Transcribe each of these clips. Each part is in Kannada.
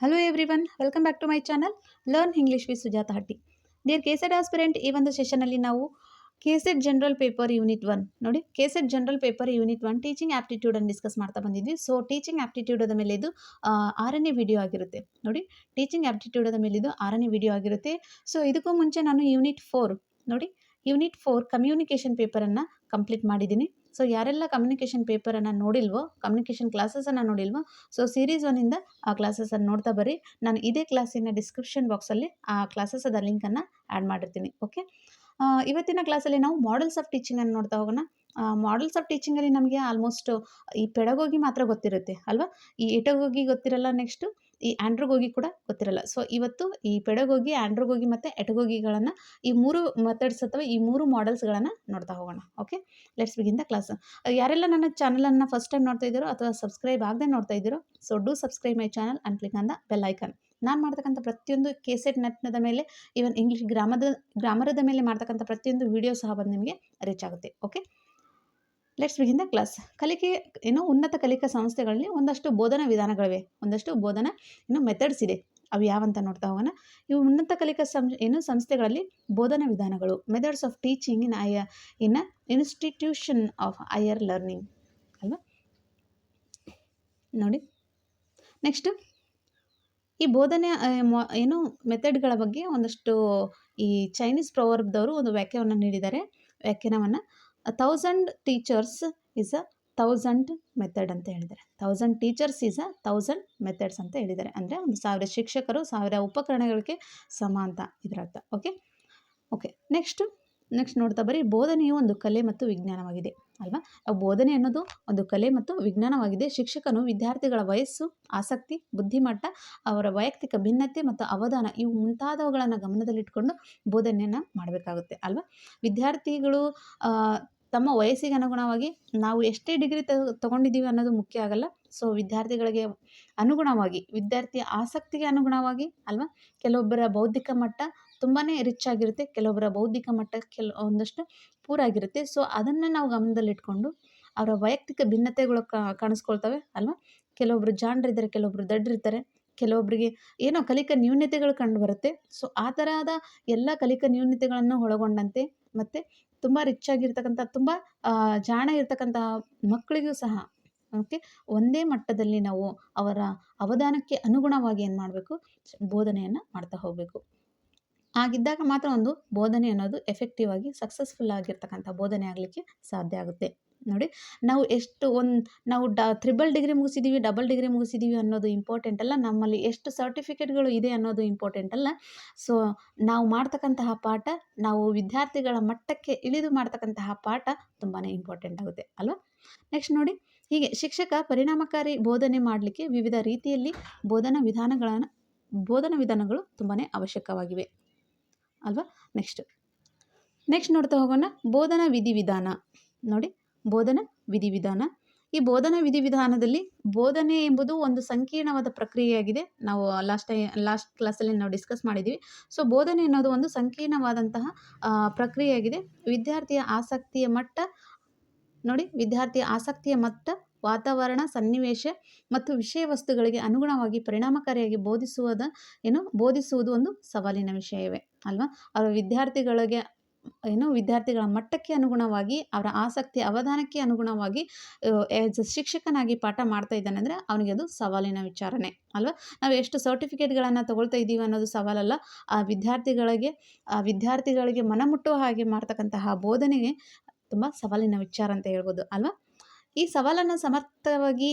Hello everyone welcome back to my channel learn English with Sujata Hatti dear KSET aspirant ಈ ಒಂದು ಸೆಷನಲ್ಲಿ ನಾವು KSET general paper unit one ನೋಡಿ KSET general paper unit one teaching ಆಪ್ಟಿಟ್ಯೂಡನ್ನು discuss ಮಾಡ್ತಾ ಬಂದಿದ್ವಿ. ಸೊ ಟೀಚಿಂಗ್ ಆಪ್ಟಿಟ್ಯೂಡದ ಮೇಲೆ ಇದು ಆರನೇ ವಿಡಿಯೋ ಆಗಿರುತ್ತೆ. ನೋಡಿ ಟೀಚಿಂಗ್ ಆ್ಯಪ್ಟಿಟ್ಯೂಡದ ಮೇಲೆ ಇದು ಆರನೇ ವಿಡಿಯೋ ಆಗಿರುತ್ತೆ. ಸೊ ಇದಕ್ಕೂ ಮುಂಚೆ ನಾನು ಯೂನಿಟ್ ಫೋರ್ ನೋಡಿ ಯೂನಿಟ್ ಫೋರ್ ಕಮ್ಯುನಿಕೇಷನ್ ಪೇಪರನ್ನು ಕಂಪ್ಲೀಟ್ ಮಾಡಿದ್ದೀನಿ. ಸೊ ಯಾರೆಲ್ಲ ಕಮ್ಯುನಿಕೇಷನ್ ಪೇಪರನ್ನು ನೋಡಿಲ್ವೋ ಕಮ್ಯುನಿಕೇಷನ್ ಕ್ಲಾಸಸನ್ನು ನೋಡಿಲ್ವೋ ಸೊ ಸೀರೀಸ್ ಒನ್ನಿಂದ ಆ ಕ್ಲಾಸಸನ್ನು ನೋಡ್ತಾ ಬರ್ರಿ. ನಾನು ಇದೇ ಕ್ಲಾಸಿನ ಡಿಸ್ಕ್ರಿಪ್ಷನ್ ಬಾಕ್ಸಲ್ಲಿ ಆ ಕ್ಲಾಸಸದ ಲಿಂಕನ್ನು ಆ್ಯಡ್ ಮಾಡಿರ್ತೀನಿ ಓಕೆ ಇವತ್ತಿನ ಕ್ಲಾಸಲ್ಲಿ ನಾವು ಮಾಡಲ್ಸ್ ಆಫ್ ಟೀಚಿಂಗನ್ನು ನೋಡ್ತಾ ಹೋಗೋಣ. ಮಾಡಲ್ಸ್ ಆಫ್ ಟೀಚಿಂಗಲ್ಲಿ ನಮಗೆ ಆಲ್ಮೋಸ್ಟ್ ಈ ಪೆಡಗೋಗಿ ಮಾತ್ರ ಗೊತ್ತಿರುತ್ತೆ, ಅಲ್ವಾ? ಈ ಎಟಗೋಗಿ ಗೊತ್ತಿರಲ್ಲ ನೆಕ್ಸ್ಟು ಈ ಆಂಡ್ರೋಗೋಗಿ ಕೂಡ ಗೊತ್ತಿರಲ್ಲ. ಸೊ ಇವತ್ತು ಈ ಪೆಡಗೋಗಿ ಆ್ಯಂಡ್ರೋಗೋಗಿ ಮತ್ತು ಎಟಗೋಗಿಗಳನ್ನು ಈ ಮೂರು ಮೆಥಡ್ಸ್ ಅಥವಾ ಈ ಮೂರು ಮಾಡೆಲ್ಸ್ಗಳನ್ನು ನೋಡ್ತಾ ಹೋಗೋಣ. Okay let's begin the class ಯಾರೆಲ್ಲ ನನ್ನ ಚಾನಲನ್ನು ಫಸ್ಟ್ ಟೈಮ್ ನೋಡ್ತಾ ಇದ್ದೀರೋ ಅಥವಾ ಸಬ್ಸ್ಕ್ರೈಬ್ ಆಗದೆ ನೋಡ್ತಾ ಇದ್ದೀರೋ so do subscribe my channel and click on the bell icon ನಾನು ಮಾಡ್ತಕ್ಕಂಥ ಪ್ರತಿಯೊಂದು ಕೇಸೆಟ್ ನೆಟ್ನದ ಮೇಲೆ ಈವನ್ ಇಂಗ್ಲೀಷ್ ಗ್ರಾಮದ ಗ್ರಾಮರದ ಮೇಲೆ ಮಾಡ್ತಕ್ಕಂಥ ಪ್ರತಿಯೊಂದು ವಿಡಿಯೋ ಸಹ ಬಂದು ನಿಮಗೆ ರೀಚ್ ಆಗುತ್ತೆ. Okay let's begin the class ಕಲಿಕೆ ಏನು ಉನ್ನತ ಕಲಿಕಾ ಸಂಸ್ಥೆಗಳಲ್ಲಿ ಒಂದಷ್ಟು ಬೋಧನಾ ವಿಧಾನಗಳಿವೆ. ಒಂದಷ್ಟು ಬೋಧನಾ ಏನು ಮೆಥಡ್ಸ್ ಇದೆ. ಅವು ಯಾವಂತ ನೋಡ್ತಾ ಹೋಗೋಣ. ಇವು ಉನ್ನತ ಕಲಿಕಾ ಸಂ ಏನು ಸಂಸ್ಥೆಗಳಲ್ಲಿ ಬೋಧನಾ ವಿಧಾನಗಳು. Methods of teaching in I in institution of higher learning ಅಲ್ವಾ? ನೋಡಿ. ನೆಕ್ಸ್ಟ್ ಈ ಬೋಧನೆ ಏನು ಮೆಥಡ್ಗಳ ಬಗ್ಗೆ ಒಂದಷ್ಟು ಈ ಚೈನೀಸ್ ಪ್ರವರ್ಬ್ದವರು ಒಂದು ವ್ಯಾಖ್ಯವನ್ನು ನೀಡಿದ್ದಾರೆ. ವ್ಯಾಖ್ಯಾನವನ್ನು thousand teachers is a thousand method ಅಂತ ಹೇಳಿದ್ದಾರೆ. Thousand teachers is a thousand methods ಅಂತ ಹೇಳಿದ್ದಾರೆ. ಅಂದರೆ ಒಂದು ಸಾವಿರ ಶಿಕ್ಷಕರು, ಸಾವಿರ ಉಪಕರಣಗಳಿಗೆ ಸಮ ಅಂತ ಇದರ ಅರ್ಥ. ಓಕೆ ಓಕೆ ನೆಕ್ಸ್ಟ್ ನೆಕ್ಸ್ಟ್ ನೋಡ್ತಾ ಬರೀ. ಬೋಧನೆಯು ಒಂದು ಕಲೆ ಮತ್ತು ವಿಜ್ಞಾನವಾಗಿದೆ. ಅಲ್ವಾ? ಬೋಧನೆ ಅನ್ನೋದು ಒಂದು ಕಲೆ ಮತ್ತು ವಿಜ್ಞಾನವಾಗಿದೆ. ಶಿಕ್ಷಕನು ವಿದ್ಯಾರ್ಥಿಗಳ ವಯಸ್ಸು, ಆಸಕ್ತಿ, ಬುದ್ಧಿಮಟ್ಟ, ಅವರ ವೈಯಕ್ತಿಕ ಭಿನ್ನತೆ ಮತ್ತು ಅವಧಾನ ಇವು ಮುಂತಾದವುಗಳನ್ನು ಗಮನದಲ್ಲಿಟ್ಕೊಂಡು ಬೋಧನೆಯನ್ನು ಮಾಡಬೇಕಾಗುತ್ತೆ. ಅಲ್ವಾ? ವಿದ್ಯಾರ್ಥಿಗಳು ತಮ್ಮ ವಯಸ್ಸಿಗೆ ಅನುಗುಣವಾಗಿ ನಾವು ಎಷ್ಟೇ ಡಿಗ್ರಿ ತಗೊಂಡಿದ್ದೀವಿ ಅನ್ನೋದು ಮುಖ್ಯ ಆಗಲ್ಲ. ಸೊ ವಿದ್ಯಾರ್ಥಿಗಳಿಗೆ ಅನುಗುಣವಾಗಿ, ವಿದ್ಯಾರ್ಥಿಯ ಆಸಕ್ತಿಗೆ ಅನುಗುಣವಾಗಿ ಅಲ್ವಾ? ಕೆಲವೊಬ್ಬರ ಬೌದ್ಧಿಕ ಮಟ್ಟ ತುಂಬಾ ರಿಚ್ ಆಗಿರುತ್ತೆ, ಕೆಲವೊಬ್ಬರ ಬೌದ್ಧಿಕ ಮಟ್ಟ ಕೆಲ, ಒಂದಷ್ಟು ಪೂರಾಗಿರುತ್ತೆ ಸೊ ಅದನ್ನು ನಾವು ಗಮನದಲ್ಲಿಟ್ಕೊಂಡು ಅವರ ವೈಯಕ್ತಿಕ ಭಿನ್ನತೆಗಳು ಕಾಣಿಸ್ಕೊಳ್ತವೆ ಅಲ್ವಾ? ಕೆಲವೊಬ್ರು ಜಾಣರಿದ್ದಾರೆ ಕೆಲವೊಬ್ರು ದಡ್ರಿರ್ತಾರೆ ಕೆಲವೊಬ್ಬರಿಗೆ ಏನೋ ಕಲಿಕಾ ನ್ಯೂನತೆಗಳು ಕಂಡು ಬರುತ್ತೆ. ಸೊ ಆ ತರಹದ ಎಲ್ಲ ಕಲಿಕಾ ನ್ಯೂನತೆಗಳನ್ನು ಒಳಗೊಂಡಂತೆ ಮತ್ತು ತುಂಬ ರಿಚ್ ಆಗಿರ್ತಕ್ಕಂಥ, ತುಂಬ ಜಾಣ ಇರ್ತಕ್ಕಂತಹ ಮಕ್ಕಳಿಗೂ ಸಹ ಓಕೆ ಒಂದೇ ಮಟ್ಟದಲ್ಲಿ ನಾವು ಅವರ ಅವಧಾನಕ್ಕೆ ಅನುಗುಣವಾಗಿ ಏನು ಮಾಡಬೇಕು? ಬೋಧನೆಯನ್ನು ಮಾಡ್ತಾ ಹೋಗಬೇಕು. ಹಾಗಿದ್ದಾಗ ಮಾತ್ರ ಒಂದು ಬೋಧನೆ ಅನ್ನೋದು ಎಫೆಕ್ಟಿವ್ ಆಗಿ ಸಕ್ಸಸ್ಫುಲ್ ಆಗಿರ್ತಕ್ಕಂಥ ಬೋಧನೆ ಆಗಲಿಕ್ಕೆ ಸಾಧ್ಯ ಆಗುತ್ತೆ. ನೋಡಿ, ನಾವು ಎಷ್ಟು ಒಂದು, ನಾವು ಡ ತ್ರಿಬಲ್ ಡಿಗ್ರಿ ಮುಗಿಸಿದ್ದೀವಿ ಡಬಲ್ ಡಿಗ್ರಿ ಮುಗಿಸಿದ್ದೀವಿ ಅನ್ನೋದು ಇಂಪಾರ್ಟೆಂಟ್ ಅಲ್ಲ, ನಮ್ಮಲ್ಲಿ ಎಷ್ಟು ಸರ್ಟಿಫಿಕೇಟ್ಗಳು ಇದೆ ಅನ್ನೋದು ಇಂಪಾರ್ಟೆಂಟ್ ಅಲ್ಲ. ಸೊ ನಾವು ಮಾಡ್ತಕ್ಕಂತಹ ಪಾಠ, ನಾವು ವಿದ್ಯಾರ್ಥಿಗಳ ಮಟ್ಟಕ್ಕೆ ಇಳಿದು ಮಾಡ್ತಕ್ಕಂತಹ ಪಾಠ ತುಂಬಾ ಇಂಪಾರ್ಟೆಂಟ್ ಆಗುತ್ತೆ, ಅಲ್ವಾ? ನೆಕ್ಸ್ಟ್ ನೋಡಿ, ಹೀಗೆ ಶಿಕ್ಷಕ ಪರಿಣಾಮಕಾರಿ ಬೋಧನೆ ಮಾಡಲಿಕ್ಕೆ ವಿವಿಧ ರೀತಿಯಲ್ಲಿ ಬೋಧನಾ ವಿಧಾನಗಳನ್ನು, ಬೋಧನಾ ವಿಧಾನಗಳು ತುಂಬಾ ಅವಶ್ಯಕವಾಗಿವೆ, ಅಲ್ವಾ? ನೆಕ್ಸ್ಟ್ ನೆಕ್ಸ್ಟ್ ನೋಡ್ತಾ ಹೋಗೋಣ, ಬೋಧನಾ ವಿಧಿವಿಧಾನ. ನೋಡಿ ಬೋಧನಾ ವಿಧಿವಿಧಾನ. ಈ ಬೋಧನಾ ವಿಧಿವಿಧಾನದಲ್ಲಿ ಬೋಧನೆ ಎಂಬುದು ಒಂದು ಸಂಕೀರ್ಣವಾದ ಪ್ರಕ್ರಿಯೆಯಾಗಿದೆ. ನಾವು ಲಾಸ್ಟ್ ಟೈ ಲಾಸ್ಟ್ ಕ್ಲಾಸಲ್ಲಿ ನಾವು ಡಿಸ್ಕಸ್ ಮಾಡಿದ್ದೀವಿ. ಸೊ ಬೋಧನೆ ಅನ್ನೋದು ಒಂದು ಸಂಕೀರ್ಣವಾದಂತಹ ಪ್ರಕ್ರಿಯೆಯಾಗಿದೆ. ವಿದ್ಯಾರ್ಥಿಯ ಆಸಕ್ತಿಯ ಮಟ್ಟ, ನೋಡಿ, ವಿದ್ಯಾರ್ಥಿಯ ಆಸಕ್ತಿಯ ಮಟ್ಟ, ವಾತಾವರಣ, ಸನ್ನಿವೇಶ ಮತ್ತು ವಿಷಯ ವಸ್ತುಗಳಿಗೆ ಅನುಗುಣವಾಗಿ ಪರಿಣಾಮಕಾರಿಯಾಗಿ ಬೋಧಿಸುವುದ, ಏನು, ಬೋಧಿಸುವುದು ಒಂದು ಸವಾಲಿನ ವಿಷಯವೇ, ಅಲ್ವಾ? ಅವರ ವಿದ್ಯಾರ್ಥಿಗಳಿಗೆ ಏನು ವಿದ್ಯಾರ್ಥಿಗಳ ಮಟ್ಟಕ್ಕೆ ಅನುಗುಣವಾಗಿ, ಅವರ ಆಸಕ್ತಿ, ಅವಧಾನಕ್ಕೆ ಅನುಗುಣವಾಗಿ ಆ್ಯಸ್ ಶಿಕ್ಷಕನಾಗಿ ಪಾಠ ಮಾಡ್ತಾ ಇದ್ದಾನೆ ಅಂದರೆ ಅವನಿಗೆ ಅದು ಸವಾಲಿನ ವಿಚಾರನೆ, ಅಲ್ವಾ? ನಾವು ಎಷ್ಟು ಸರ್ಟಿಫಿಕೇಟ್ಗಳನ್ನು ತಗೊಳ್ತಾ ಇದ್ದೀವಿ ಅನ್ನೋದು ಸವಾಲಲ್ಲ. ಆ ವಿದ್ಯಾರ್ಥಿಗಳಿಗೆ ಆ ವಿದ್ಯಾರ್ಥಿಗಳಿಗೆ ಮನಮುಟ್ಟುವ ಹಾಗೆ ಮಾಡ್ತಕ್ಕಂತಹ ಬೋಧನೆಗೆ ತುಂಬ ಸವಾಲಿನ ವಿಚಾರ ಅಂತ ಹೇಳ್ಬೋದು, ಅಲ್ವಾ? ಈ ಸವಾಲನ್ನು ಸಮರ್ಥವಾಗಿ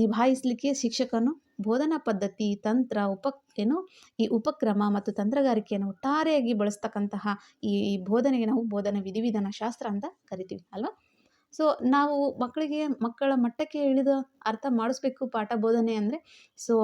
ನಿಭಾಯಿಸಲಿಕ್ಕೆ ಶಿಕ್ಷಕನು ಬೋಧನಾ ಪದ್ಧತಿ, ತಂತ್ರ, ಉಪ, ಏನು ಈ ಉಪಕ್ರಮ ಮತ್ತು ತಂತ್ರಗಾರಿಕೆಯನ್ನು ಒಟ್ಟಾರೆಯಾಗಿ ಬಳಸ್ತಕ್ಕಂತಹ ಈ ಬೋಧನೆಗೆ ನಾವು ಬೋಧನಾ ವಿಧಿವಿಧಾನ ಶಾಸ್ತ್ರ ಅಂತ ಕರಿತೀವಿ, ಅಲ್ವಾ? ಸೊ ನಾವು ಮಕ್ಕಳಿಗೆ, ಮಕ್ಕಳ ಮಟ್ಟಕ್ಕೆ ಇಳಿದ ಅರ್ಥ ಮಾಡಿಸ್ಬೇಕು ಪಾಠ ಬೋಧನೆ ಅಂದರೆ ಸೊ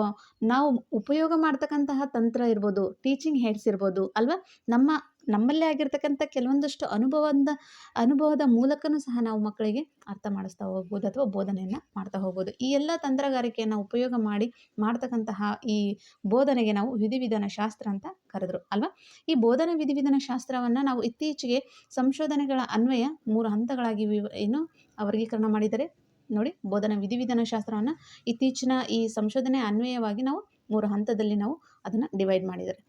ನಾವು ಉಪಯೋಗ ಮಾಡ್ತಕ್ಕಂತಹ ತಂತ್ರ ಇರ್ಬೋದು ಟೀಚಿಂಗ್ ಹೆಡ್ಸ್ ಇರ್ಬೋದು, ಅಲ್ವಾ? ನಮ್ಮ ನಮ್ಮಲ್ಲೇ ಆಗಿರ್ತಕ್ಕಂಥ ಕೆಲವೊಂದಷ್ಟು ಅನುಭವದ ಅನುಭವದ ಮೂಲಕನೂ ಸಹ ನಾವು ಮಕ್ಕಳಿಗೆ ಅರ್ಥ ಮಾಡಿಸ್ತಾ ಹೋಗ್ಬೋದು ಅಥವಾ ಬೋಧನೆಯನ್ನು ಮಾಡ್ತಾ ಹೋಗ್ಬೋದು. ಈ ಎಲ್ಲ ತಂತ್ರಗಾರಿಕೆಯನ್ನು ಉಪಯೋಗ ಮಾಡಿ ಮಾಡ್ತಕ್ಕಂತಹ ಈ ಬೋಧನೆಗೆ ನಾವು ವಿಧಿವಿಧಾನ ಶಾಸ್ತ್ರ ಅಂತ ಕರೆದ್ರು, ಅಲ್ವಾ? ಈ ಬೋಧನೆ ವಿಧಿವಿಧಾನ ಶಾಸ್ತ್ರವನ್ನು ನಾವು ಇತ್ತೀಚೆಗೆ ಸಂಶೋಧನೆಗಳ ಅನ್ವಯ ಮೂರು ಹಂತಗಳಾಗಿ ವಿವ, ಏನು ವರ್ಗೀಕರಣ ಮಾಡಿದರೆ ನೋಡಿ, ಬೋಧನಾ ವಿಧಿವಿಧಾನ ಶಾಸ್ತ್ರವನ್ನು ಇತ್ತೀಚಿನ ಈ ಸಂಶೋಧನೆ ಅನ್ವಯವಾಗಿ ನಾವು ಮೂರು ಹಂತದಲ್ಲಿ ನಾವು ಅದನ್ನು ಡಿವೈಡ್ ಮಾಡಿದರೆ.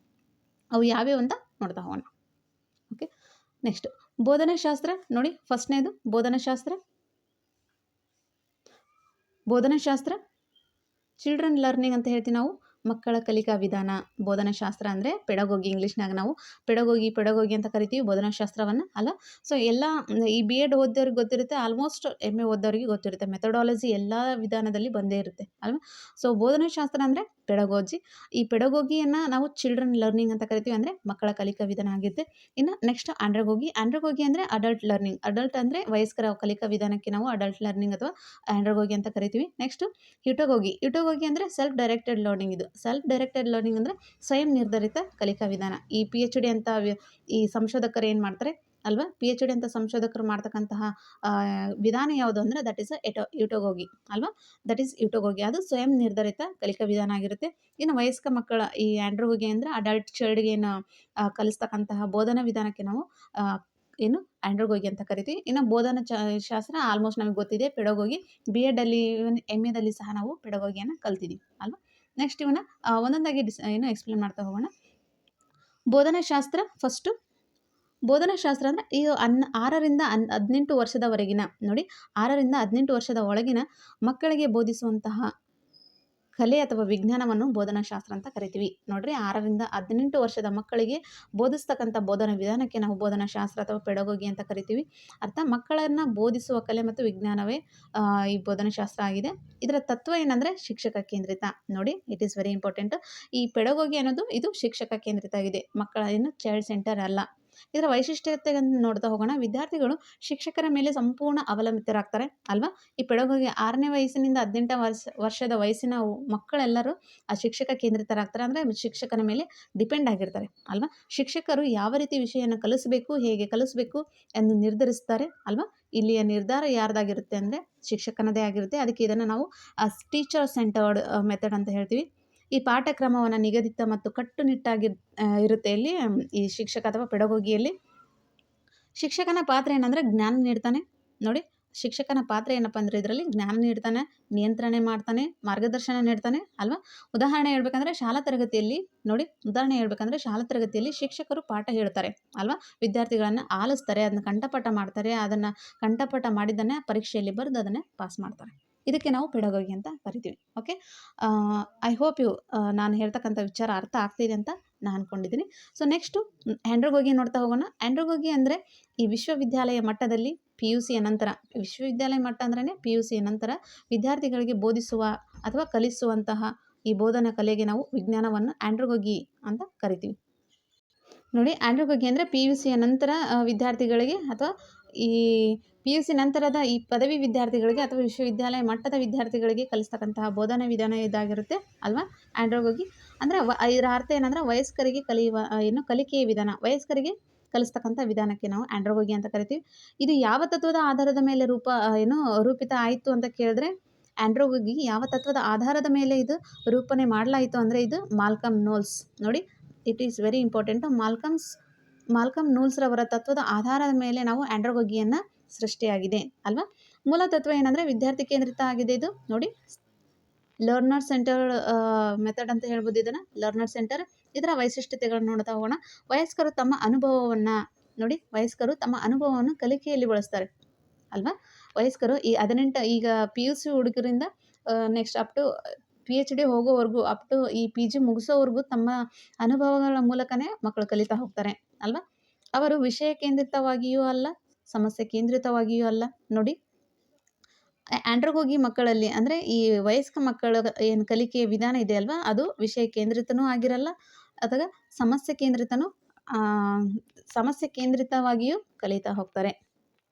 ಅವು ಯಾವ್ಯಾವ ಅಂತ ನೋಡ್ತಾ ಹೋಗೋಣ. ಓಕೆ ನೆಕ್ಸ್ಟ್ ಬೋಧನಾಶಾಸ್ತ್ರ ನೋಡಿ ಫಸ್ಟ್ನೇದು ಬೋಧನಾಶಾಸ್ತ್ರ ಬೋಧನಾಶಾಸ್ತ್ರ ಚಿಲ್ಡ್ರನ್ ಲರ್ನಿಂಗ್ ಅಂತ ಹೇಳ್ತೀವಿ ನಾವು. ಮಕ್ಕಳ ಕಲಿಕಾ ವಿಧಾನ ಬೋಧನಾಶಾಸ್ತ್ರ ಅಂದರೆ ಪೆಡಗೋಗಿ ಇಂಗ್ಲೀಷ್ನಾಗ ನಾವು. ಪೆಡಗೋಗಿ ಪೆಡಗೋಗಿ ಅಂತ ಕರಿತೀವಿ ಬೋಧನಾಶಾಸ್ತ್ರವನ್ನು ಅಲ್ಲ? ಸೊ ಎಲ್ಲ ಈ ಬಿ ಎಡ್ ಓದೋರಿಗೆ ಗೊತ್ತಿರುತ್ತೆ ಆಲ್ಮೋಸ್ಟ್ ಎಂ ಎ ಓದೋರಿಗೆ ಗೊತ್ತಿರುತ್ತೆ. ಮೆಥಡಾಲಜಿ ಎಲ್ಲ ವಿಧಾನದಲ್ಲಿ ಬಂದೇ ಇರುತ್ತೆ, ಅಲ್ವಾ? ಸೊ ಬೋಧನಾಶಾಸ್ತ್ರ ಅಂದರೆ ಪೆಡಗೋಜಿ. ಈ ಪೆಡಗೋಗಿಯನ್ನು ನಾವು ಚಿಲ್ಡ್ರನ್ ಲರ್ನಿಂಗ್ ಅಂತ ಕರಿತೀವಿ ಅಂದರೆ ಮಕ್ಕಳ ಕಲಿಕಾ ವಿಧಾನ ಆಗಿದೆ ಇನ್ನು ನೆಕ್ಸ್ಟ್ ಆಂಡ್ರಗೋಗಿ ಆಂಡ್ರಗೋಗಿ ಅಂದರೆ ಅಡಲ್ಟ್ ಲರ್ನಿಂಗ್ ಅಡಲ್ಟ್ ಅಂದರೆ ವಯಸ್ಕರ ಕಲಿಕಾ ವಿಧಾನಕ್ಕೆ ನಾವು ಅಡಲ್ಟ್ ಲರ್ನಿಂಗ್ ಅಥವಾ ಆಂಡ್ರಗೋಗಿ ಅಂತ ಕರಿತೀವಿ. ನೆಕ್ಸ್ಟ್ ಹಿಟೋಗೋಗಿ ಯುಟೋಗೋಗಿ ಅಂದರೆ ಸೆಲ್ಫ್ ಡೈರೆಕ್ಟೆಡ್ ಲರ್ನಿಂಗ್ ಇದು. ಸೆಲ್ಫ್ ಡೈರೆಕ್ಟೆಡ್ ಲರ್ನಿಂಗ್ ಅಂದರೆ ಸ್ವಯಂ ನಿರ್ಧರಿತ ಕಲಿಕಾ ವಿಧಾನ ಈ ಪಿ ಅಂತ ಈ ಸಂಶೋಧಕರು ಏನು ಮಾಡ್ತಾರೆ? ಅಲ್ವಾ? ಪಿ ಎಚ್ ಡಿ ಅಂತ ಸಂಶೋಧಕರು ಮಾಡ್ತಕ್ಕಂತಹ ವಿಧಾನ ಯಾವುದು ಅಂದರೆ ದಟ್ ಈಸ್ ಎಟೋ, ಯುಟೋಗೋಗಿ ಅಲ್ವಾ? That is heutagogy. ಅದು ಸ್ವಯಂ ನಿರ್ಧರಿತ ಕಲಿಕಾ ವಿಧಾನ ಆಗಿರುತ್ತೆ. ಇನ್ನು ವಯಸ್ಕ ಮಕ್ಕಳ, ಈ ಆಂಡ್ರೋಗೋಗಿ ಅಂದರೆ ಅಡಲ್ಟ್ ಚೈಲ್ಡ್ಗೆ ಏನು ಕಲಿಸ್ತಕ್ಕಂತಹ ಬೋಧನಾ ವಿಧಾನಕ್ಕೆ ನಾವು ಏನು ಆಂಡ್ರೋಗೋಗಿ ಅಂತ ಕರಿತೀವಿ. ಇನ್ನು ಬೋಧನಾ ಚ, ಶಾಸ್ತ್ರ ಆಲ್ಮೋಸ್ಟ್ ನಮಗೆ ಗೊತ್ತಿದೆ. ಪೆಡಗೋಗಿ ಬಿ ಎಡಲ್ಲಿ ಇವನ್ ಎಂ ಎದಲ್ಲಿ ಸಹ ನಾವು ಪೆಡಗೋಗಿಯನ್ನು ಕಲ್ತಿದ್ದೀವಿ ಅಲ್ವಾ? ನೆಕ್ಸ್ಟ್ ಇವನ್ನ ಒಂದೊಂದಾಗಿ ಡಿಸ್, ಏನು ಎಕ್ಸ್ಪ್ಲೇನ್ ಮಾಡ್ತಾ ಹೋಗೋಣ. ಬೋಧನಾಶಾಸ್ತ್ರ ಫಸ್ಟು ಬೋಧನಾಶಾಸ್ತ್ರ ಅಂದರೆ ಈ ಅನ್ ಆರರಿಂದ ಅನ್ ಹದಿನೆಂಟು ವರ್ಷದವರೆಗಿನ, ನೋಡಿ ಆರರಿಂದ ಹದಿನೆಂಟು ವರ್ಷದ ಒಳಗಿನ ಮಕ್ಕಳಿಗೆ ಬೋಧಿಸುವಂತಹ ಕಲೆ ಅಥವಾ ವಿಜ್ಞಾನವನ್ನು ಬೋಧನಾಶಾಸ್ತ್ರ ಅಂತ ಕರಿತೀವಿ. ನೋಡ್ರಿ ಆರರಿಂದ ಹದಿನೆಂಟು ವರ್ಷದ ಮಕ್ಕಳಿಗೆ ಬೋಧಿಸ್ತಕ್ಕಂಥ ಬೋಧನಾ ವಿಧಾನಕ್ಕೆ ನಾವು ಬೋಧನಾಶಾಸ್ತ್ರ ಅಥವಾ ಪೆಡಗೋಗಿ ಅಂತ ಕರಿತೀವಿ. ಅರ್ಥ, ಮಕ್ಕಳನ್ನು ಬೋಧಿಸುವ ಕಲೆ ಮತ್ತು ವಿಜ್ಞಾನವೇ ಈ ಬೋಧನಾಶಾಸ್ತ್ರ ಆಗಿದೆ. ಇದರ ತತ್ವ ಏನಂದರೆ ಶಿಕ್ಷಕ ಕೇಂದ್ರಿತ. ನೋಡಿ ಇಟ್ ಈಸ್ ವೆರಿ ಇಂಪಾರ್ಟೆಂಟ್ ಈ ಪೆಡಗೋಗಿ ಅನ್ನೋದು ಇದು ಶಿಕ್ಷಕ ಕೇಂದ್ರಿತ ಆಗಿದೆ. ಮಕ್ಕಳ ಏನು ಚೈಲ್ಡ್ ಸೆಂಟರ್ ಅಲ್ಲ. ಇದರ ವೈಶಿಷ್ಟ್ಯತೆ ನೋಡ್ತಾ ಹೋಗೋಣ. ವಿದ್ಯಾರ್ಥಿಗಳು ಶಿಕ್ಷಕರ ಮೇಲೆ ಸಂಪೂರ್ಣ ಅವಲಂಬಿತರಾಗ್ತಾರೆ ಅಲ್ವಾ? ಈ ಪೆಡಗೋಗಿ ಆರನೇ ವಯಸ್ಸಿನಿಂದ ಹದಿನೆಂಟು ವರ್ಷ, ವರ್ಷದ ವಯಸ್ಸಿನ ಮಕ್ಕಳೆಲ್ಲರೂ ಆ ಶಿಕ್ಷಕ ಕೇಂದ್ರಿತರಾಗ್ತಾರೆ. ಅಂದರೆ ಶಿಕ್ಷಕನ ಮೇಲೆ ಡಿಪೆಂಡ್ ಆಗಿರ್ತಾರೆ ಅಲ್ವಾ? ಶಿಕ್ಷಕರು ಯಾವ ರೀತಿ ವಿಷಯನ ಕಲಿಸಬೇಕು, ಹೇಗೆ ಕಲಿಸಬೇಕು ಎಂದು ನಿರ್ಧರಿಸ್ತಾರೆ ಅಲ್ವಾ? ಇಲ್ಲಿಯ ನಿರ್ಧಾರ ಯಾರ್ದಾಗಿರುತ್ತೆ ಅಂದರೆ ಶಿಕ್ಷಕನದೇ ಆಗಿರುತ್ತೆ. ಅದಕ್ಕೆ ಇದನ್ನು ನಾವು ಟೀಚರ್ ಸೆಂಟರ್ಡ್ ಮೆಥಡ್ ಅಂತ ಹೇಳ್ತೀವಿ. ಈ ಪಾಠಕ್ರಮವನ್ನು ನಿಗದಿತ ಮತ್ತು ಕಟ್ಟುನಿಟ್ಟಾಗಿ ಇರುತ್ತೆ ಇಲ್ಲಿ ಈ ಶಿಕ್ಷಕ ಅಥವಾ ಪೆಡಗೋಗಿಯಲ್ಲಿ. ಶಿಕ್ಷಕನ ಪಾತ್ರ ಏನಂದರೆ ಜ್ಞಾನ ನೀಡ್ತಾನೆ. ನೋಡಿ, ಶಿಕ್ಷಕನ ಪಾತ್ರ ಏನಪ್ಪ ಅಂದ್ರೆ ಇದರಲ್ಲಿ ಜ್ಞಾನ ನೀಡ್ತಾನೆ, ನಿಯಂತ್ರಣೆ ಮಾಡ್ತಾನೆ, ಮಾರ್ಗದರ್ಶನ ನೀಡ್ತಾನೆ, ಅಲ್ವಾ? ಉದಾಹರಣೆ ಹೇಳ್ಬೇಕಂದ್ರೆ ಶಾಲಾ ತರಗತಿಯಲ್ಲಿ, ನೋಡಿ, ಉದಾಹರಣೆ ಹೇಳ್ಬೇಕಂದ್ರೆ ಶಾಲಾ ತರಗತಿಯಲ್ಲಿ ಶಿಕ್ಷಕರು ಪಾಠ ಹೇಳ್ತಾರೆ, ಅಲ್ವಾ? ವಿದ್ಯಾರ್ಥಿಗಳನ್ನು ಆಲಿಸ್ತಾರೆ, ಅದನ್ನ ಕಂಠಪಾಠ ಮಾಡ್ತಾರೆ, ಅದನ್ನು ಕಂಠಪಾಠ ಮಾಡಿದ್ದನ್ನೇ ಪರೀಕ್ಷೆಯಲ್ಲಿ ಬರೆದು ಅದನ್ನೇ ಪಾಸ್ ಮಾಡ್ತಾರೆ. ಇದಕ್ಕೆ ನಾವು ಪೆಡಗೋಗಿ ಅಂತ ಕರಿತೀವಿ ಓಕೆ ಐ ಹೋಪ್ ಯು ನಾನು ಹೇಳ್ತಕ್ಕಂಥ ವಿಚಾರ ಅರ್ಥ ಆಗ್ತಿದೆ ಅಂತ ನಾನು ಅಂದ್ಕೊಂಡಿದ್ದೀನಿ ಸೊ ನೆಕ್ಸ್ಟು ಆ್ಯಂಡ್ರೋಗೋಗಿ ನೋಡ್ತಾ ಹೋಗೋಣ. ಆ್ಯಂಡ್ರೋಗೋಗಿ ಅಂದರೆ ಈ ವಿಶ್ವವಿದ್ಯಾಲಯ ಮಟ್ಟದಲ್ಲಿ ಪಿ ಯು ಸಿಯ ನಂತರ ವಿಶ್ವವಿದ್ಯಾಲಯ ಮಟ್ಟ ಅಂದ್ರೇ ಪಿ ಯು ಸಿಯ ನಂತರ ವಿದ್ಯಾರ್ಥಿಗಳಿಗೆ ಬೋಧಿಸುವ ಅಥವಾ ಕಲಿಸುವಂತಹ ಈ ಬೋಧನಾ ಕಲೆಗೆ ನಾವು ವಿಜ್ಞಾನವನ್ನು ಆ್ಯಂಡ್ರೋಗೋಗಿ ಅಂತ ಕರಿತೀವಿ. ನೋಡಿ ಆ್ಯಂಡ್ರೋಗೋಗಿ ಅಂದರೆ ಪಿ ಯು ಸಿಯ ನಂತರ ವಿದ್ಯಾರ್ಥಿಗಳಿಗೆ ಅಥವಾ ಈ ಪಿ ಯು ಸಿ ನಂತರದ ಈ ಪದವಿ ವಿದ್ಯಾರ್ಥಿಗಳಿಗೆ ಅಥವಾ ವಿಶ್ವವಿದ್ಯಾಲಯ ಮಟ್ಟದ ವಿದ್ಯಾರ್ಥಿಗಳಿಗೆ ಕಲಿಸ್ತಕ್ಕಂತಹ ಬೋಧನಾ ವಿಧಾನ ಇದಾಗಿರುತ್ತೆ ಅಲ್ವಾ? ಆಂಡ್ರೋಗೋಗಿ. ಅಂದರೆ ವ, ಇದರ ಅರ್ಥ ಏನಂದ್ರೆ ವಯಸ್ಕರಿಗೆ ಕಲಿಯುವ ಏನು ಕಲಿಕೆಯ ವಿಧಾನ, ವಯಸ್ಕರಿಗೆ ಕಲಿಸ್ತಕ್ಕಂಥ ವಿಧಾನಕ್ಕೆ ನಾವು ಆಂಡ್ರೋಗೋಗಿ ಅಂತ ಕರಿತೀವಿ. ಇದು ಯಾವ ತತ್ವದ ಆಧಾರದ ಮೇಲೆ ರೂಪ ಏನು ರೂಪಿತ ಆಯಿತು ಅಂತ ಕೇಳಿದ್ರೆ ಆ್ಯಂಡ್ರೋಗೋಗಿ ಯಾವ ತತ್ವದ ಆಧಾರದ ಮೇಲೆ ಇದು ರೂಪಣೆ ಮಾಡಲಾಯಿತು ಅಂದರೆ ಇದು ಮಾಲ್ಕಮ್ ನೋಲ್ಸ್. ನೋಡಿ, it is very important Malcolm's Malcolm ನೂಲ್ಸ್ರವರ ತತ್ವದ ಆಧಾರದ ಮೇಲೆ ನಾವು ಆ್ಯಂಡ್ರೋಗೋಗಿಯನ್ನು ಸೃಷ್ಟಿಯಾಗಿದೆ, ಅಲ್ವಾ? ಮೂಲ ತತ್ವ ಏನಂದರೆ ವಿದ್ಯಾರ್ಥಿ ಕೇಂದ್ರಿತ ಆಗಿದೆ ಇದು. ನೋಡಿ, ಲರ್ನರ್ ಸೆಂಟರ್ ಮೆಥಡ್ ಅಂತ ಹೇಳ್ಬೋದು ಇದನ್ನು. ಲರ್ನರ್ ಸೆಂಟರ್, ಇದರ ವೈಶಿಷ್ಟ್ಯತೆಗಳನ್ನು ನೋಡ್ತಾ ಹೋಗೋಣ. ವಯಸ್ಕರು ತಮ್ಮ ಅನುಭವವನ್ನು, ನೋಡಿ, ವಯಸ್ಕರು ತಮ್ಮ ಅನುಭವವನ್ನು ಕಲಿಕೆಯಲ್ಲಿ ಬಳಸ್ತಾರೆ, ಅಲ್ವಾ? ವಯಸ್ಕರು ಈ ಹದಿನೆಂಟು, ಈಗ P U C ಹುಡುಗರಿಂದ next up to P H D ಹೋಗೋವರೆಗೂ ಅಪ್ ಟು ಈ ಪಿ ಜಿ ಮುಗಿಸೋವರೆಗೂ ತಮ್ಮ ಅನುಭವಗಳ ಮೂಲಕನೇ ಮಕ್ಕಳು ಕಲಿತಾ ಹೋಗ್ತಾರೆ. ಅಲ್ವಾ? ಅವರು ವಿಷಯ ಕೇಂದ್ರಿತವಾಗಿಯೂ ಅಲ್ಲ, ಸಮಸ್ಯೆ ಕೇಂದ್ರಿತವಾಗಿಯೂ ಅಲ್ಲ. ನೋಡಿ ಆಂಡ್ರಗೋಗಿ ಮಕ್ಕಳಲ್ಲಿ ಅಂದರೆ ಈ ವಯಸ್ಕ ಮಕ್ಕಳ ಏನು ಕಲಿಕೆಯ ವಿಧಾನ ಇದೆ ಅಲ್ವಾ? ಅದು ವಿಷಯ ಕೇಂದ್ರಿತನೂ ಆಗಿರಲ್ಲ, ಅಥವಾ ಸಮಸ್ಯೆ ಕೇಂದ್ರಿತನೂ ಸಮಸ್ಯೆ ಕೇಂದ್ರಿತವಾಗಿಯೂ ಕಲಿತಾ ಹೋಗ್ತಾರೆ.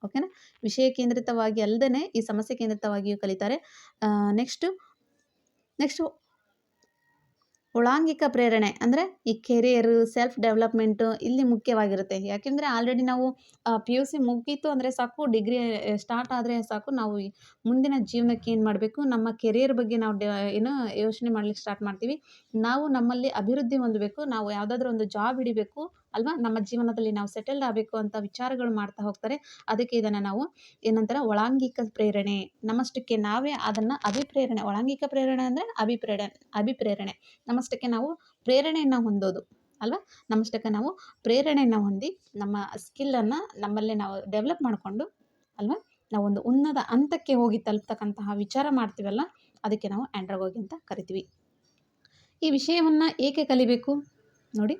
ಓಕೆನಾ? ವಿಷಯ ಕೇಂದ್ರಿತವಾಗಿ ಅಲ್ಲದೇ ಈ ಸಮಸ್ಯೆ ಕೇಂದ್ರಿತವಾಗಿಯೂ ಕಲಿತಾರೆ. ನೆಕ್ಸ್ಟು ನೆಕ್ಸ್ಟು ಒಳಾಂಗಿಕ ಪ್ರೇರಣೆ ಅಂದರೆ ಈ ಕೆರಿಯರು ಸೆಲ್ಫ್ ಡೆವಲಪ್ಮೆಂಟು ಇಲ್ಲಿ ಮುಖ್ಯವಾಗಿರುತ್ತೆ. ಯಾಕೆಂದರೆ ಆಲ್ರೆಡಿ ನಾವು ಪಿ ಯು ಸಿ ಮುಗೀತು ಅಂದರೆ ಸಾಕು ಡಿಗ್ರಿ ಸ್ಟಾರ್ಟ್ ಆದರೆ ಸಾಕು, ನಾವು ಮುಂದಿನ ಜೀವನಕ್ಕೆ ಏನು ಮಾಡಬೇಕು? ನಮ್ಮ ಕೆರಿಯರ್ ಬಗ್ಗೆ ನಾವು ಡೆ, ಏನು ಯೋಚನೆ ಮಾಡ್ಲಿಕ್ಕೆ ಸ್ಟಾರ್ಟ್ ಮಾಡ್ತೀವಿ. ನಾವು ನಮ್ಮಲ್ಲಿ ಅಭಿವೃದ್ಧಿ ಹೊಂದಬೇಕು, ನಾವು ಯಾವುದಾದ್ರೂ ಒಂದು ಜಾಬ್ ಹಿಡಿಬೇಕು ಅಲ್ವಾ? ನಮ್ಮ ಜೀವನದಲ್ಲಿ ನಾವು ಸೆಟಲ್ಡ್ ಆಗಬೇಕು ಅಂತ ವಿಚಾರಗಳು ಮಾಡ್ತಾ ಹೋಗ್ತಾರೆ. ಅದಕ್ಕೆ ಇದನ್ನು ನಾವು ಏನಂತಾರೆ? ಒಳಾಂಗಿಕ ಪ್ರೇರಣೆ. ನಮ್ಮಷ್ಟಕ್ಕೆ ನಾವೇ ಅದನ್ನು ಅಭಿಪ್ರೇರಣೆ. ಒಳಾಂಗಿಕ ಪ್ರೇರಣೆ ಅಂದರೆ ಅಭಿಪ್ರೇರಣೆ ಅಭಿಪ್ರೇರಣೆ. ನಮ್ಮಷ್ಟಕ್ಕೆ ನಾವು ಪ್ರೇರಣೆಯನ್ನು ಹೊಂದೋದು, ಅಲ್ವಾ? ನಮ್ಮಷ್ಟಕ್ಕೆ ನಾವು ಪ್ರೇರಣೆಯನ್ನು ಹೊಂದಿ ನಮ್ಮ ಸ್ಕಿಲ್ಲನ್ನು ನಮ್ಮಲ್ಲೇ ನಾವು ಡೆವಲಪ್ ಮಾಡಿಕೊಂಡು, ಅಲ್ವಾ? ನಾವು ಒಂದು ಉನ್ನತ ಹಂತಕ್ಕೆ ಹೋಗಿ ತಲುಪ್ತಕ್ಕಂತಹ ವಿಚಾರ ಮಾಡ್ತೀವಲ್ಲ, ಅದಕ್ಕೆ ನಾವು ಆ್ಯಂಡ್ರಾಗೋಗಿ ಅಂತ ಕರಿತೀವಿ. ಈ ವಿಷಯವನ್ನು ಏಕೆ ಕಲಿಬೇಕು? ನೋಡಿ.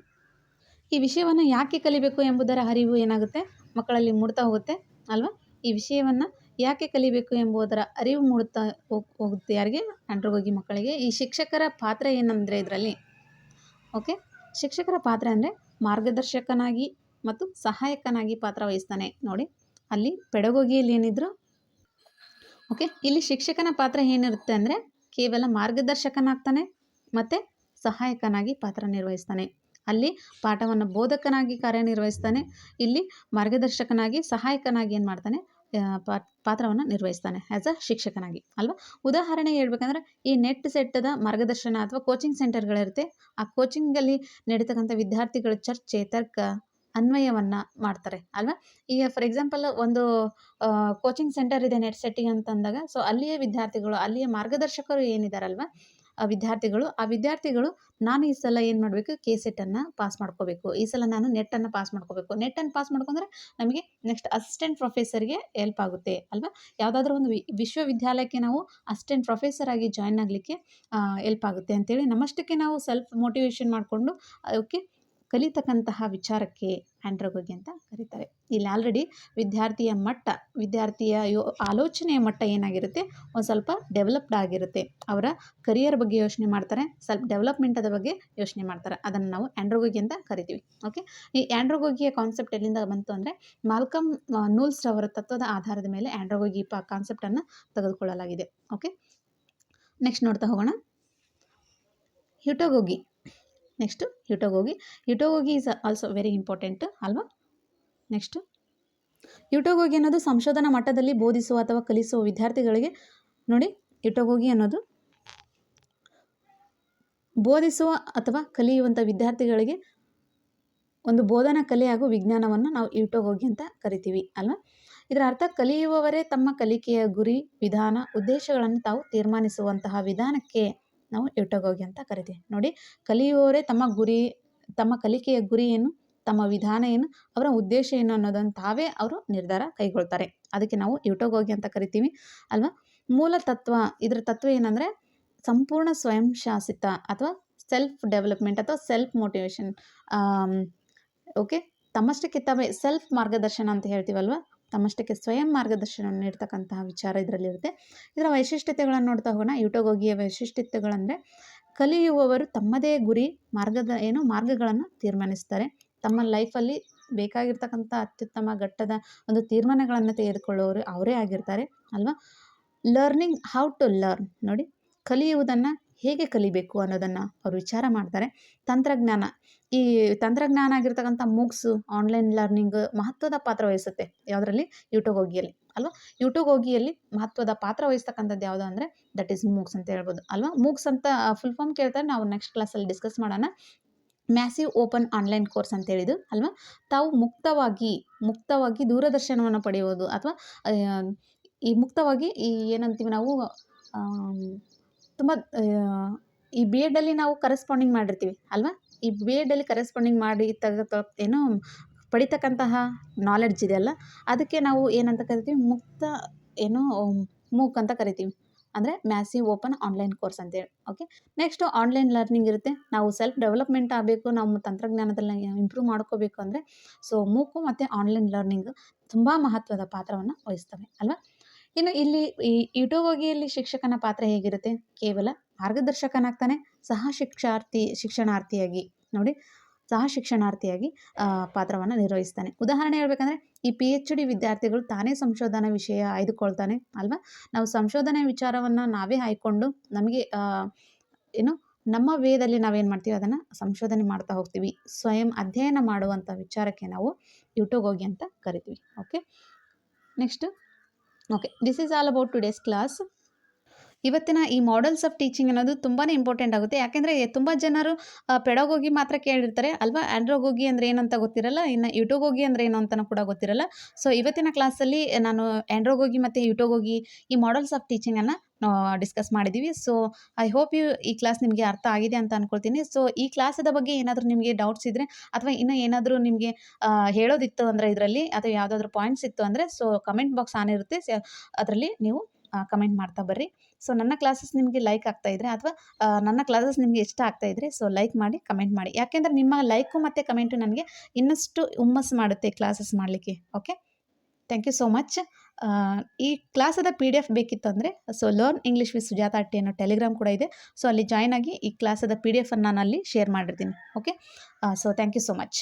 ಈ ವಿಷಯವನ್ನು ಯಾಕೆ ಕಲಿಬೇಕು ಎಂಬುದರ ಅರಿವು ಏನಾಗುತ್ತೆ? ಮಕ್ಕಳಲ್ಲಿ ಮೂಡ್ತಾ ಹೋಗುತ್ತೆ, ಅಲ್ವಾ? ಈ ವಿಷಯವನ್ನು ಯಾಕೆ ಕಲಿಬೇಕು ಎಂಬುದರ ಅರಿವು ಮೂಡುತ್ತಾ ಹೋಗ್, ಹೋಗುತ್ತೆ ಯಾರಿಗೆ? ಅಂಡ್ರಗೋಗಿ ಮಕ್ಕಳಿಗೆ. ಈ ಶಿಕ್ಷಕರ ಪಾತ್ರ ಏನಂದರೆ ಇದರಲ್ಲಿ, ಓಕೆ? ಶಿಕ್ಷಕರ ಪಾತ್ರ ಅಂದರೆ ಮಾರ್ಗದರ್ಶಕನಾಗಿ ಮತ್ತು ಸಹಾಯಕನಾಗಿ ಪಾತ್ರ ವಹಿಸ್ತಾನೆ. ನೋಡಿ, ಅಲ್ಲಿ ಪೆಡಗೋಗಿಯಲ್ಲಿ ಏನಿದ್ರು, ಓಕೆ? ಇಲ್ಲಿ ಶಿಕ್ಷಕನ ಪಾತ್ರ ಏನಿರುತ್ತೆ ಅಂದರೆ ಕೇವಲ ಮಾರ್ಗದರ್ಶಕನಾಗ್ತಾನೆ ಮತ್ತು ಸಹಾಯಕನಾಗಿ ಪಾತ್ರ ನಿರ್ವಹಿಸ್ತಾನೆ. ಅಲ್ಲಿ ಪಾಠವನ್ನು ಬೋಧಕನಾಗಿ ಕಾರ್ಯನಿರ್ವಹಿಸ್ತಾನೆ, ಇಲ್ಲಿ ಮಾರ್ಗದರ್ಶಕನಾಗಿ ಸಹಾಯಕನಾಗಿ ಏನು ಮಾಡ್ತಾನೆ ಪಾತ್ರವನ್ನು ನಿರ್ವಹಿಸ್ತಾನೆ ಆ್ಯಸ್ ಅ ಶಿಕ್ಷಕನಾಗಿ, ಅಲ್ವಾ? ಉದಾಹರಣೆ ಹೇಳ್ಬೇಕಂದ್ರೆ ಈ ನೆಟ್ ಸೆಟ್ಟದ ಮಾರ್ಗದರ್ಶನ ಅಥವಾ ಕೋಚಿಂಗ್ ಸೆಂಟರ್ಗಳಿರುತ್ತೆ ಆ ಕೋಚಿಂಗಲ್ಲಿ ನಡೀತಕ್ಕಂಥ ವಿದ್ಯಾರ್ಥಿಗಳ ಚರ್ಚೆ, ತರ್ಕ, ಅನ್ವಯವನ್ನು ಮಾಡ್ತಾರೆ, ಅಲ್ವಾ? ಈಗ ಫಾರ್ ಎಕ್ಸಾಂಪಲ್ ಒಂದು ಕೋಚಿಂಗ್ ಸೆಂಟರ್ ಇದೆ ನೆಟ್ ಸೆಟ್ಟಿಗೆ ಅಂತಂದಾಗ ಸೊ ಅಲ್ಲಿಯ ವಿದ್ಯಾರ್ಥಿಗಳು, ಅಲ್ಲಿಯ ಮಾರ್ಗದರ್ಶಕರು ಏನಿದಾರಲ್ವ? ಆ ವಿದ್ಯಾರ್ಥಿಗಳು, ಆ ವಿದ್ಯಾರ್ಥಿಗಳು ನಾನು ಈ ಸಲ ಏನು ಮಾಡಬೇಕು ಕೆ ಸೆಟನ್ನು ಪಾಸ್ ಮಾಡ್ಕೋಬೇಕು. ಈ ಸಲ ನಾನು ನೆಟ್ಟನ್ನು ಪಾಸ್ ಮಾಡ್ಕೋಬೇಕು. ನೆಟ್ಟನ್ನು ಪಾಸ್ ಮಾಡ್ಕೊಂಡ್ರೆ ನಮಗೆ ನೆಕ್ಸ್ಟ್ ಅಸಿಸ್ಟೆಂಟ್ ಪ್ರೊಫೆಸರ್ಗೆ ಹೆಲ್ಪ್ ಆಗುತ್ತೆ, ಅಲ್ವಾ? ಯಾವುದಾದ್ರೂ ಒಂದು ವಿಶ್ವವಿದ್ಯಾಲಯಕ್ಕೆ ನಾವು ಅಸಿಸ್ಟೆಂಟ್ ಪ್ರೊಫೆಸರ್ ಆಗಿ ಜಾಯ್ನ್ ಆಗಲಿಕ್ಕೆ ಹೆಲ್ಪ್ ಆಗುತ್ತೆ ಅಂತೇಳಿ ನಮ್ಮಷ್ಟಕ್ಕೆ ನಾವು ಸೆಲ್ಫ್ ಮೋಟಿವೇಶನ್ ಮಾಡಿಕೊಂಡು ಓಕೆ ಕಲಿತಕ್ಕಂತಹ ವಿಚಾರಕ್ಕೆ ಆ್ಯಂಡ್ರಗೋಗಿ ಅಂತ ಕರೀತಾರೆ. ಇಲ್ಲಿ ಆಲ್ರೆಡಿ ವಿದ್ಯಾರ್ಥಿಯ ಮಟ್ಟ, ವಿದ್ಯಾರ್ಥಿಯ ಯೋ, ಆಲೋಚನೆಯ ಮಟ್ಟ ಏನಾಗಿರುತ್ತೆ? ಒಂದು ಸ್ವಲ್ಪ ಡೆವಲಪ್ಡ್ ಆಗಿರುತ್ತೆ. ಅವರ ಕರಿಯರ್ ಬಗ್ಗೆ ಯೋಚನೆ ಮಾಡ್ತಾರೆ, ಸ್ವಲ್ಪ ಡೆವಲಪ್ಮೆಂಟದ ಬಗ್ಗೆ ಯೋಚನೆ ಮಾಡ್ತಾರೆ. ಅದನ್ನು ನಾವು ಆ್ಯಂಡ್ರಗೋಗಿ ಅಂತ ಕರಿತೀವಿ. ಓಕೆ ಈ ಆ್ಯಂಡ್ರಗೋಗಿಯ ಕಾನ್ಸೆಪ್ಟ್ ಎಲ್ಲಿಂದ ಬಂತು ಅಂದರೆ, ಮಾಲ್ಕಮ್ ನೂಲ್ಸ್ ಅವರ ತತ್ವದ ಆಧಾರದ ಮೇಲೆ ಆ್ಯಂಡ್ರಗೋಗಿ ಪ ಕಾನ್ಸೆಪ್ಟನ್ನು ತೆಗೆದುಕೊಳ್ಳಲಾಗಿದೆ. ಓಕೆ ನೆಕ್ಸ್ಟ್ ನೋಡ್ತಾ ಹೋಗೋಣ. Heutagogy. Next heutagogy heutagogy is also very important ಅಲ್ವಾ? ನೆಕ್ಸ್ಟು ಯುಟೋಗೋಗಿ ಅನ್ನೋದು ಸಂಶೋಧನಾ ಮಟ್ಟದಲ್ಲಿ ಬೋಧಿಸುವ ಅಥವಾ ಕಲಿಸುವ ವಿದ್ಯಾರ್ಥಿಗಳಿಗೆ, ನೋಡಿ ಯುಟೋಗೋಗಿ ಅನ್ನೋದು ಬೋಧಿಸುವ ಅಥವಾ ಕಲಿಯುವಂಥ ವಿದ್ಯಾರ್ಥಿಗಳಿಗೆ ಒಂದು ಬೋಧನಾ ಕಲೆ ಹಾಗೂ ವಿಜ್ಞಾನವನ್ನು ನಾವು ಯುಟೋಗೋಗಿ ಅಂತ ಕರಿತೀವಿ, ಅಲ್ವಾ? ಇದರ ಅರ್ಥ, ಕಲಿಯುವವರೇ ತಮ್ಮ ಕಲಿಕೆಯ ಗುರಿ, ವಿಧಾನ, ಉದ್ದೇಶಗಳನ್ನು ತಾವು ತೀರ್ಮಾನಿಸುವಂತಹ ವಿಧಾನಕ್ಕೆ ನಾವು ಎಟಗೋಗಿ ಅಂತ ಕರಿತೀವಿ. ನೋಡಿ ಕಲಿಯುವವರೇ ತಮ್ಮ ಗುರಿ, ತಮ್ಮ ಕಲಿಕೆಯ ಗುರಿ ಏನು, ತಮ್ಮ ವಿಧಾನ ಏನು, ಅವರ ಉದ್ದೇಶ ಏನು ಅನ್ನೋದನ್ನು ತಾವೇ ಅವರು ನಿರ್ಧಾರ ಕೈಗೊಳ್ತಾರೆ. ಅದಕ್ಕೆ ನಾವು ಯುಟೋಗೋಗಿ ಅಂತ ಕರಿತೀವಿ. ಅಲ್ವಾ? ಮೂಲ ತತ್ವ, ಇದರ ತತ್ವ ಏನಂದರೆ ಸಂಪೂರ್ಣ ಸ್ವಯಂ ಶಾಸಿತ ಅಥವಾ ಸೆಲ್ಫ್ ಡೆವಲಪ್ಮೆಂಟ್ ಅಥವಾ ಸೆಲ್ಫ್ ಮೋಟಿವೇಶನ್ ಓಕೆ ತಮ್ಮಷ್ಟಕ್ಕೆ ತಾವೇ ಸೆಲ್ಫ್ ಮಾರ್ಗದರ್ಶನ ಅಂತ ಹೇಳ್ತೀವಲ್ವ? ತಮ್ಮಷ್ಟಕ್ಕೆ ಸ್ವಯಂ ಮಾರ್ಗದರ್ಶನವನ್ನು ನೀಡ್ತಕ್ಕಂತಹ ವಿಚಾರ ಇದರಲ್ಲಿರುತ್ತೆ. ಇದರ ವೈಶಿಷ್ಟ್ಯತೆಗಳನ್ನು ನೋಡ್ತಾ ಹೋಗೋಣ. ಯೂಟೋಗೋಗಿಯ ವೈಶಿಷ್ಟ್ಯತೆಗಳಂದರೆ ಕಲಿಯುವವರು ತಮ್ಮದೇ ಗುರಿ, ಮಾರ್ಗದ ಏನು ಮಾರ್ಗಗಳನ್ನು ತೀರ್ಮಾನಿಸ್ತಾರೆ. ತಮ್ಮ ಲೈಫಲ್ಲಿ ಬೇಕಾಗಿರ್ತಕ್ಕಂಥ ಅತ್ಯುತ್ತಮ ಘಟ್ಟದ ಒಂದು ತೀರ್ಮಾನಗಳನ್ನು ತೆಗೆದುಕೊಳ್ಳುವವರು ಅವರೇ ಆಗಿರ್ತಾರೆ, ಅಲ್ವಾ? ಲರ್ನಿಂಗ್ ಹೌ ಟು ಲರ್ನ್ ನೋಡಿ ಕಲಿಯುವುದನ್ನು ಹೇಗೆ ಕಲಿಬೇಕು ಅನ್ನೋದನ್ನು ಅವರು ವಿಚಾರ ಮಾಡ್ತಾರೆ. ತಂತ್ರಜ್ಞಾನ, ಈ ತಂತ್ರಜ್ಞಾನ ಆಗಿರ್ತಕ್ಕಂಥ ಮೂಗ್ಸು ಆನ್ಲೈನ್ ಲರ್ನಿಂಗ್ ಮಹತ್ವದ ಪಾತ್ರ ವಹಿಸುತ್ತೆ. ಯಾವುದರಲ್ಲಿ? ಯೂಟ್ಯೂಬ್ ಹೋಗಿಯಲ್ಲಿ, ಅಲ್ವಾ? ಯೂಟ್ಯೂಬ್ ಹೋಗಿಯಲ್ಲಿ ಮಹತ್ವದ ಪಾತ್ರ ವಹಿಸ್ತಕ್ಕಂಥದ್ದು ಯಾವುದು ಅಂದರೆ ದಟ್ ಈಸ್ ಮೂಕ್ಸ್ ಅಂತ ಹೇಳ್ಬೋದು, ಅಲ್ವಾ? ಮೂಕ್ಸ್ ಅಂತ ಫುಲ್ ಫಾರ್ಮ್ ಕೇಳ್ತಾರೆ. ನಾವು ನೆಕ್ಸ್ಟ್ ಕ್ಲಾಸಲ್ಲಿ ಡಿಸ್ಕಸ್ ಮಾಡೋಣ. ಮ್ಯಾಸಿವ್ ಓಪನ್ ಆನ್ಲೈನ್ ಕೋರ್ಸ್ ಅಂತ ಹೇಳಿದ್ದು, ಅಲ್ವಾ? ತಾವು ಮುಕ್ತವಾಗಿ ಮುಕ್ತವಾಗಿ ದೂರದರ್ಶನವನ್ನು ಪಡೆಯುವುದು ಅಥವಾ ಈ ಮುಕ್ತವಾಗಿ ಈ ಏನಂತೀವಿ ನಾವು ತುಂಬ ಈ ಬಿ ಎಡಲ್ಲಿ ನಾವು ಕರೆಸ್ಪಾಂಡಿಂಗ್ ಮಾಡಿರ್ತೀವಿ, ಅಲ್ವಾ? ಈ ಬಿ ಎಡಲ್ಲಿ ಕರೆಸ್ಪಾಂಡಿಂಗ್ ಮಾಡಿ ತೆಗೆದು ಏನು ಪಡಿತಕ್ಕಂತಹ ನಾಲೆಡ್ಜ್ ಇದೆಯಲ್ಲ ಅದಕ್ಕೆ ನಾವು ಏನಂತ ಕರಿತೀವಿ? ಮುಕ್ತ, ಏನು, ಮೂಕ್ ಅಂತ ಕರಿತೀವಿ. ಅಂದರೆ ಮ್ಯಾಸಿವ್ ಓಪನ್ ಆನ್ಲೈನ್ ಕೋರ್ಸ್ ಅಂತೇಳಿ ಓಕೆ ನೆಕ್ಸ್ಟು ಆನ್ಲೈನ್ ಲರ್ನಿಂಗ್ ಇರುತ್ತೆ. ನಾವು ಸೆಲ್ಫ್ ಡೆವಲಪ್ಮೆಂಟ್ ಆಗಬೇಕು ನಮ್ಮ ತಂತ್ರಜ್ಞಾನದಲ್ಲಿ ಇಂಪ್ರೂವ್ ಮಾಡ್ಕೋಬೇಕು ಅಂದರೆ ಸೊ ಮೂಕು ಮತ್ತು ಆನ್ಲೈನ್ ಲರ್ನಿಂಗ್ ತುಂಬ ಮಹತ್ವದ ಪಾತ್ರವನ್ನು ವಹಿಸ್ತವೆ, ಅಲ್ವಾ? ಇನ್ನು ಇಲ್ಲಿ ಈ ಯುಟೋಗೋಗಿಯಲ್ಲಿ ಶಿಕ್ಷಕನ ಪಾತ್ರ ಹೇಗಿರುತ್ತೆ? ಕೇವಲ ಮಾರ್ಗದರ್ಶಕನಾಗ್ತಾನೆ, ಸಹ ಶಿಕ್ಷಾರ್ಥಿ, ಶಿಕ್ಷಣಾರ್ಥಿಯಾಗಿ, ನೋಡಿ, ಸಹ ಶಿಕ್ಷಣಾರ್ಥಿಯಾಗಿ ಪಾತ್ರವನ್ನು ನಿರ್ವಹಿಸ್ತಾನೆ. ಉದಾಹರಣೆ ಹೇಳ್ಬೇಕಂದ್ರೆ, ಈ ಪಿ ಎಚ್ ಡಿ ವಿದ್ಯಾರ್ಥಿಗಳು ತಾನೇ ಸಂಶೋಧನಾ ವಿಷಯ ಆಯ್ದುಕೊಳ್ತಾನೆ, ಅಲ್ವಾ? ನಾವು ಸಂಶೋಧನೆ ವಿಚಾರವನ್ನು ನಾವೇ ಆಯ್ಕೊಂಡು ನಮಗೆ ಏನು, ನಮ್ಮ ವೇದಲ್ಲಿ ನಾವೇನು ಮಾಡ್ತೀವಿ? ಅದನ್ನು ಸಂಶೋಧನೆ ಮಾಡ್ತಾ ಹೋಗ್ತೀವಿ. ಸ್ವಯಂ ಅಧ್ಯಯನ ಮಾಡುವಂಥ ವಿಚಾರಕ್ಕೆ ನಾವು ಯುಟೋಗೋಗಿ ಅಂತ ಕರಿತೀವಿ. Okay next okay this is all about today's class ಇವತ್ತಿನ ಈ ಮಾಡೆಲ್ಸ್ ಆಫ್ ಟೀಚಿಂಗ್ ಅನ್ನೋದು ತುಂಬಾ ಇಂಪಾರ್ಟೆಂಟ್ ಆಗುತ್ತೆ. ಯಾಕೆಂದರೆ ತುಂಬ ಜನರು ಪೆಡಗೋಗಿ ಮಾತ್ರ ಕೇಳಿರ್ತಾರೆ. ಅಲ್ವಾ? ಆ್ಯಂಡ್ರೋಗೋಗಿ ಅಂದರೆ ಏನಂತ ಗೊತ್ತಿರಲ್ಲ? ಇನ್ನು ಯುಟೋಗೋಗಿ ಅಂದರೆ ಏನು ಅಂತಲೂ ಕೂಡ ಗೊತ್ತಿರಲ್ಲ. ಸೊ ಇವತ್ತಿನ ಕ್ಲಾಸಲ್ಲಿ ನಾನು ಆ್ಯಂಡ್ರೋಗೋಗಿ ಮತ್ತು ಯುಟೋಗೋಗಿ ಈ ಮಾಡೆಲ್ಸ್ ಆಫ್ ಟೀಚಿಂಗನ್ನು ಡಿಸ್ಕಸ್ ಮಾಡಿದ್ದೀವಿ ಸೊ ಐ ಹೋಪ್ ಯು ಈ ಕ್ಲಾಸ್ ನಿಮಗೆ ಅರ್ಥ ಆಗಿದೆ ಅಂತ ಅಂದ್ಕೊಳ್ತೀನಿ ಸೊ ಈ ಕ್ಲಾಸದ ಬಗ್ಗೆ ಏನಾದರೂ ನಿಮಗೆ ಡೌಟ್ಸ್ ಇದ್ದರೆ ಅಥವಾ ಇನ್ನೂ ಏನಾದರೂ ನಿಮಗೆ ಹೇಳೋದಿತ್ತು ಅಂದರೆ ಇದರಲ್ಲಿ ಅಥವಾ ಯಾವುದಾದ್ರೂ ಪಾಯಿಂಟ್ಸ್ ಇತ್ತು ಅಂದರೆ ಸೊ ಕಮೆಂಟ್ ಬಾಕ್ಸ್ ಆನ್ ಇರುತ್ತೆ. ಅದರಲ್ಲಿ ನೀವು ಕಮೆಂಟ್ ಮಾಡ್ತಾ ಬರ್ರಿ. ಸೊ ನನ್ನ ಕ್ಲಾಸಸ್ ನಿಮಗೆ ಲೈಕ್ ಆಗ್ತಾ ಇದ್ರೆ ಅಥವಾ ನನ್ನ ಕ್ಲಾಸಸ್ ನಿಮಗೆ ಇಷ್ಟ ಆಗ್ತಾ ಇದ್ರೆ ಸೊ ಲೈಕ್ ಮಾಡಿ ಕಮೆಂಟ್ ಮಾಡಿ. ಯಾಕೆಂದರೆ ನಿಮ್ಮ ಲೈಕು ಮತ್ತು ಕಮೆಂಟು ನನಗೆ ಇನ್ನಷ್ಟು ಹುಮ್ಮಸ್ಸು ಮಾಡುತ್ತೆ ಕ್ಲಾಸಸ್ ಮಾಡಲಿಕ್ಕೆ. Okay thank you so much ಈ ಕ್ಲಾಸದ ಪಿ ಡಿ ಎಫ್ ಬೇಕಿತ್ತು ಅಂದರೆ so learn English with Sujata Hatti ಅನ್ನೋ ಟೆಲಿಗ್ರಾಮ್ ಕೂಡ ಇದೆ. ಸೊ ಅಲ್ಲಿ ಜಾಯ್ನ್ ಆಗಿ ಈ ಕ್ಲಾಸದ ಪಿ ಡಿ ಎಫನ್ನು ನಾನು ಅಲ್ಲಿ ಶೇರ್ ಮಾಡಿರ್ತೀನಿ okay so thank you so much